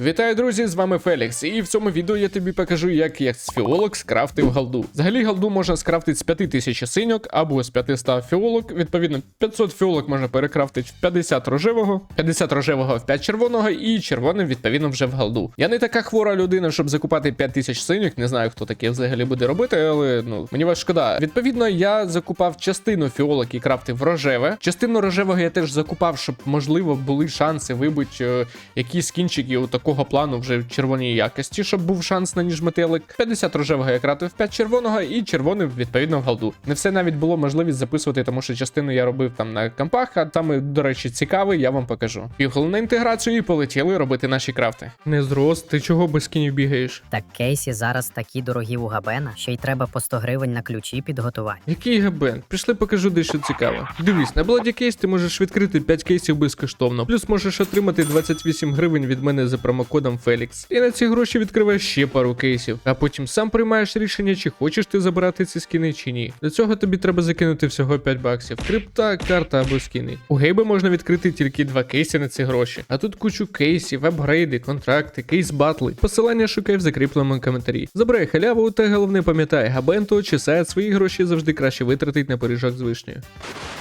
Вітаю, друзі! З вами Фелікс, і в цьому відео я тобі покажу, як я з фіолок скрафтив голду. Взагалі голду можна скрафтити з 5000 синьок або з 500 фіолок. Відповідно, 500 фіолок можна перекрафтити в 50 рожевого, 50 рожевого в 5 червоного, і червоним, відповідно, вже в голду. Я не така хвора людина, щоб закупати 5000 синьок. Не знаю, хто таке взагалі буде робити, але ну мені вас шкода. Відповідно, я закупав частину фіолок і крафтив рожеве. Частину рожевого я теж закупав, щоб можливо були шанси вибити е, якісь кінчики у такого плану вже в червоній якості, щоб був шанс на ніж метелик. 50 рожевого я крафтив 5 червоного і червоним відповідно в голду. Не все навіть було можливість записувати, тому що частину я робив там на кампах, а там, до речі, цікавий, я вам покажу. Пігли на інтеграцію і полетіли робити наші крафти. Не зрост, ти чого без кінів бігаєш? Так кейсі зараз такі дорогі у Габена, що й треба по 100 гривень на ключі підготувати. Який габен? Прийшли покажу дещо цікаве. Дивись, на Bloody кейс ти можеш відкрити 5 кейсів безкоштовно. Плюс можеш отримати 28 гривень від мене за промокодом Felix. І на ці гроші відкриваєш ще пару кейсів, а потім сам приймаєш рішення, чи хочеш ти забирати ці скини чи ні. Для цього тобі треба закинути всього 5 баксів. Крипта, карта або скини. У гейба можна відкрити тільки два кейси на ці гроші. А тут кучу кейсів, апгрейди, контракти, кейс батли. Посилання шукай в закріпленому коментарі. Забирай халяву, та головне пам'ятай, габенто чи сайт свої гроші завжди краще витратить на пиріжок з вишнею.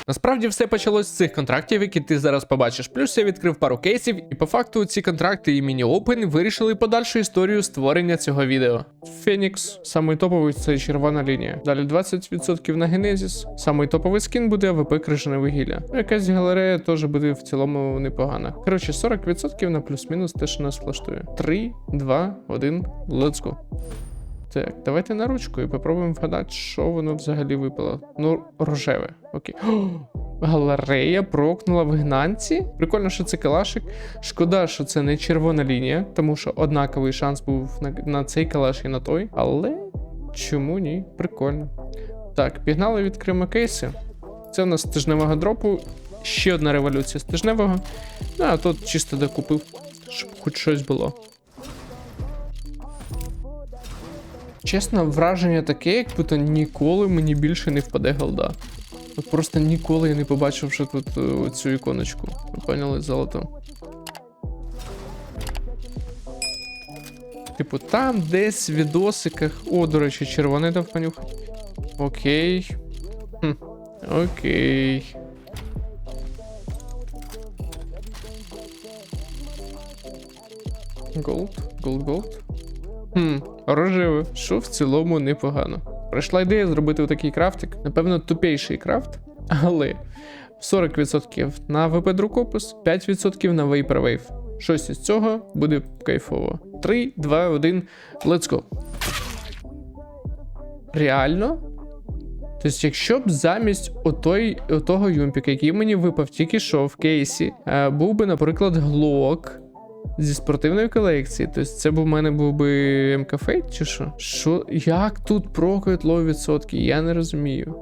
Насправді все почалось з цих контрактів, які ти зараз побачиш. Плюс я відкрив пару кейсів, і по факту ці контракти і міні-опен вирішили подальшу історію створення цього відео. Фенікс, самий топовий це червона лінія. Далі 20% на Генезіс. Самий топовий скін буде АВП крижане вугілля. Ну, Якась галерея теж буде в цілому непогана. Коротше, 40% на плюс-мінус те, що нас влаштує. 3, 2, 1, let's go. Так, давайте на ручку і попробуємо вгадати, що воно взагалі випало. Ну, рожеве. Окей. О, галерея прокнула в гнанці. Прикольно, що це калашик. Шкода, що це не червона лінія, тому що однаковий шанс був на, на цей калаш і на той. Але чому ні? Прикольно. Так, пігнали відкриємо кейси. Це у нас тижневого дропу. Ще одна революція з тижневого. Ну, а тут чисто докупив, щоб хоч щось було. Чесно, враження таке, як будто ніколи мені більше не впаде голда. От просто ніколи я не побачив, що тут е, цю іконочку. Ви поняли золото. Типу, там десь в відосиках. О, до речі, червоний дав понюхати. Окей. Хм. Окей. Голд, голд, голд. Хм, рожеве, що в цілому непогано. Прийшла ідея зробити такий крафтик. Напевно, тупейший крафт, але 40% на ВП друкопис, 5% на Vaporwave. Щось із цього буде кайфово. 3, 2, 1, let's go. Реально? Тобто, якщо б замість отой, отого юмпіка, який мені випав тільки що в кейсі, е, був би, наприклад, глок зі спортивної колекції. Тобто це б у мене був би МК Фейт чи що? Що? Як тут прокають лоу відсотки? Я не розумію.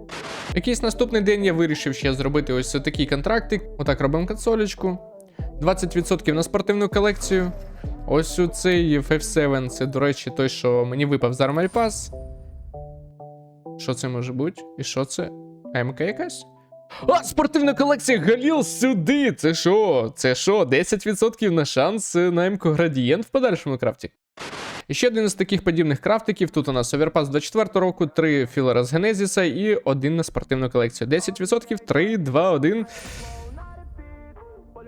Якийсь наступний день я вирішив ще зробити ось такий контрактик. Отак робимо консолечку. 20% на спортивну колекцію. Ось у цей FF7, це, до речі, той, що мені випав з Armory Pass. Що це може бути? І що це? МК якась? А, спортивна колекція Галіл сюди! Це що? Це що? 10% на шанс е, на МК Градієнт в подальшому крафті. І ще один з таких подібних крафтиків. Тут у нас Оверпас 24 року, 3 філера з Генезіса і один на спортивну колекцію. 10%, 3, 2, 1.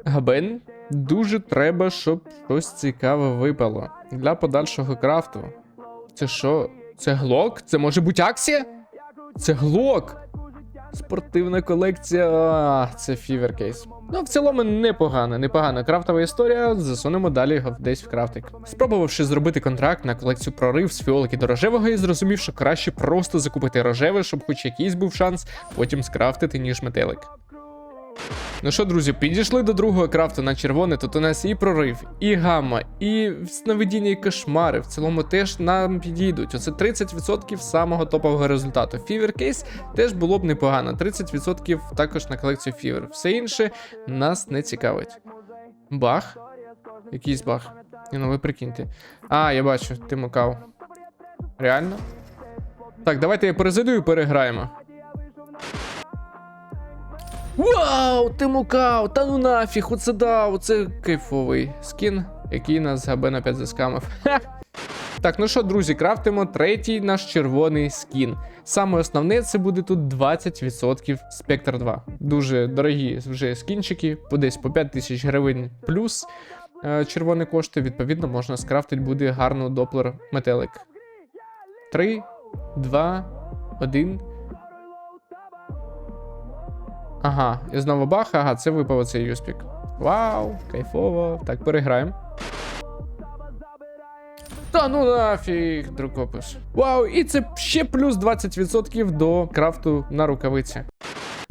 Габен. Дуже треба, щоб щось цікаве випало. Для подальшого крафту. Це що? Це глок? Це може бути акція? Це глок! Спортивна колекція. А, це фіверкейс. Ну, в цілому непогана, непогана крафтова історія. Засунемо далі десь в крафтик. Спробувавши зробити контракт на колекцію прорив з фіолки до рожевого, і зрозумів, що краще просто закупити рожеве, щоб хоч якийсь був шанс потім скрафтити, ніж метелик. Ну що, друзі, підійшли до другого крафту на червоне. Тут у нас і прорив, і гамма, і сновидіння і кошмари. В цілому теж нам підійдуть. Оце 30% самого топового результату. Фівер кейс теж було б непогано. 30% також на колекцію фівер. Все інше нас не цікавить. Бах? Якийсь бах. Ні, ну ви прикиньте. А, я бачу, ти мукав. Реально? Так, давайте я перезайду і переграємо. Вау, ти мукав! Та ну нафіг, оце да, оце кайфовий скін. який нас Габен опять заскамив. Так, ну що, друзі, крафтимо третій наш червоний скін. Саме основне це буде тут 20% Spectre 2. Дуже дорогі вже скінчики, десь по 5 тисяч гривень плюс е, червоні кошти. Відповідно, можна скрафтити буде гарно доплер метелик. 3, 2, 1. Ага, і знову бах, ага, це випав цей юспік. Вау, кайфово. Так, переграємо. Та ну нафіг, друкопис. Вау, і це ще плюс 20% до крафту на рукавиці.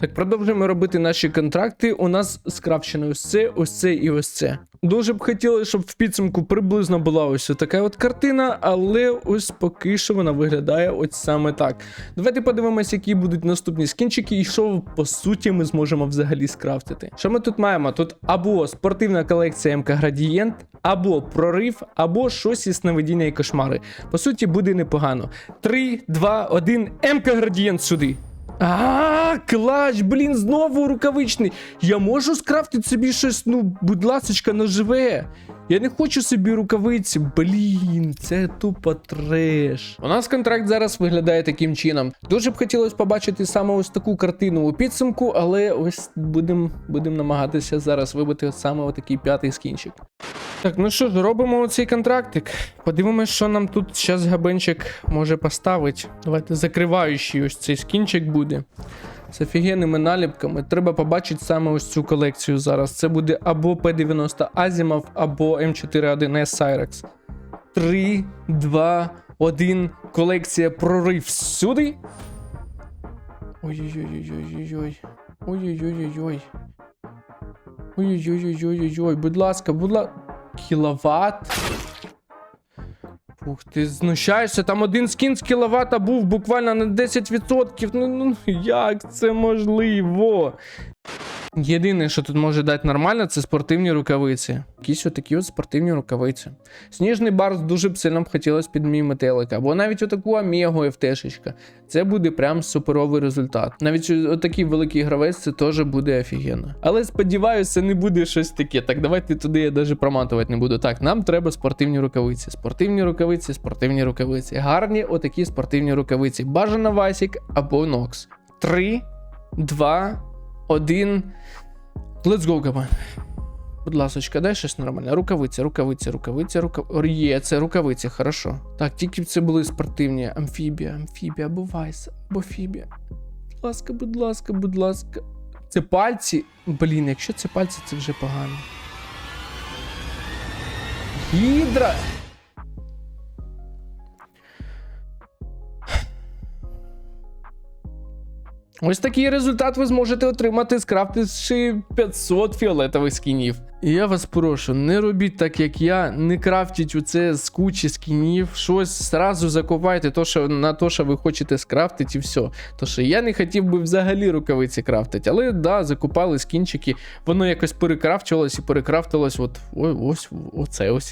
Так, продовжуємо робити наші контракти. У нас скрафчено ось це, ось це і ось це. Дуже б хотіли, щоб в підсумку приблизно була ось така от картина, але ось поки що вона виглядає ось саме так. Давайте подивимося, які будуть наступні скінчики, і що по суті ми зможемо взагалі скрафтити. Що ми тут маємо? Тут або спортивна колекція МК Градієнт, або прорив, або щось із сновидіння і кошмари. По суті, буде непогано. 3, 2, 1, МК Градієнт сюди. А, клач, блін, знову рукавичний. Я можу скрафтити собі щось, ну, будь ласочка, наживе. Я не хочу собі рукавиці. Блін, це тупо треш. У нас контракт зараз виглядає таким чином. Дуже б хотілося побачити саме ось таку картину у підсумку, але ось будемо будем намагатися зараз вибити саме отакий п'ятий скінчик. Так, ну що ж, робимо оцей контрактик. Подивимось, що нам тут зараз габенчик може поставити. Давайте закриваючий ось цей скінчик буде. З офігенними наліпками. Треба побачити саме ось цю колекцію зараз. Це буде або P90 Azimov, або M41S Cyrex. 3, 2, 1. Колекція прорив сюди. Ой-ой-ой-ой-ой-ой. Ой-ой-ой-ой-ой. Ой-ой-ой-ой-ой-ой. Будь ласка, будь ласка. Кіловат. Ух ти, знущаєшся, там один скін з кіловата був буквально на 10%. Ну, ну як це можливо? Єдине, що тут може дати нормально, це спортивні рукавиці. Якісь отакі от спортивні рукавиці. Сніжний барс дуже б сильно б хотілося під мій метелик, або навіть отаку Омегу ФТшечка. Це буде прям суперовий результат. Навіть отакий великий гравець це теж буде офігенно. Але сподіваюся, це не буде щось таке. Так давайте туди я навіть проматувати не буду. Так, нам треба спортивні рукавиці. Спортивні рукавиці, спортивні рукавиці. Гарні отакі спортивні рукавиці. Бажано Васік або Нокс. Три, два, один. Let's go, Габан. Будь ласочка, дай щось нормальне. Рукавиця, рукавиця, рукавиця, рукавиця. Є, це рукавиці, хорошо. Так, тільки б це були спортивні. Амфібія, амфібія, або вайс. Будь ласка, будь ласка, будь ласка. Це пальці. Блін, якщо це пальці, це вже погано. Гідра! Ось такий результат ви зможете отримати, скрафтивши 500 фіолетових скінів. І я вас прошу, не робіть так, як я, не крафтіть у це з кучі скінів, щось зразу закупайте то, що, на те, що ви хочете скрафтити, і все. То що я не хотів би взагалі рукавиці крафтити, але да, закупали скінчики, воно якось перекрафчувалось і перекрафтилось от о- ось оце ось.